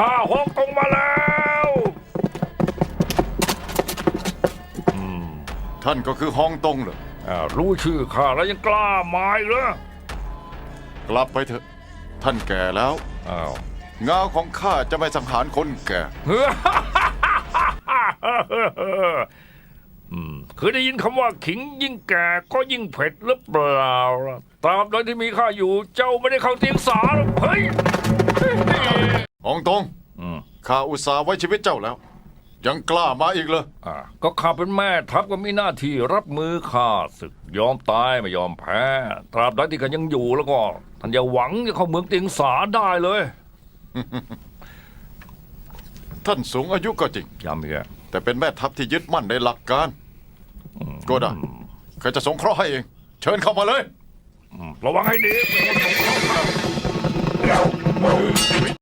ข้าฮ่องกงมาแล้วท่านก็คือฮองตงเหรอ อ่ารู้ชื่อข้าแล้วยังกล้ามาอีกเหรอกลับไปเถอะ ท่านแก่แล้ว อ้าวงาของข้าจะไม่สังหารคนแก่ อืมเคยได้ยินคำว่าขิงยิ่งแก่ก็ยิ่งเผ็ดหรือเปล่าล่ะตราบใดที่มีข้าอยู่เจ้าไม่ได้เข้าเตียงสาหรอกเฮ้ยฮอง ตงอืมข้าอุตส่าห์ไว้ชีวิตเจ้าแล้ว ยังกล้ามาอีกเลยอ่าก็ข้าเป็นแม่ทัพก็มีหน้าที่รับมือข้าศึกยอมตายไม่ยอมแพ้ ตราบใดที่ข้ายังอยู่แล้วก็ท่านอย่าหวังจะเข้าเมืองเตียงสาได้เลยท่านสูงอายุก็จริง ย้ำอีกแล้วแต่เป็นแม่ทัพที่ยึดมั่นในหลักการ ก็ได้ข้าจะสงเคราะห์ให้เอง เชิญเข้ามาเลยระวังให้ดี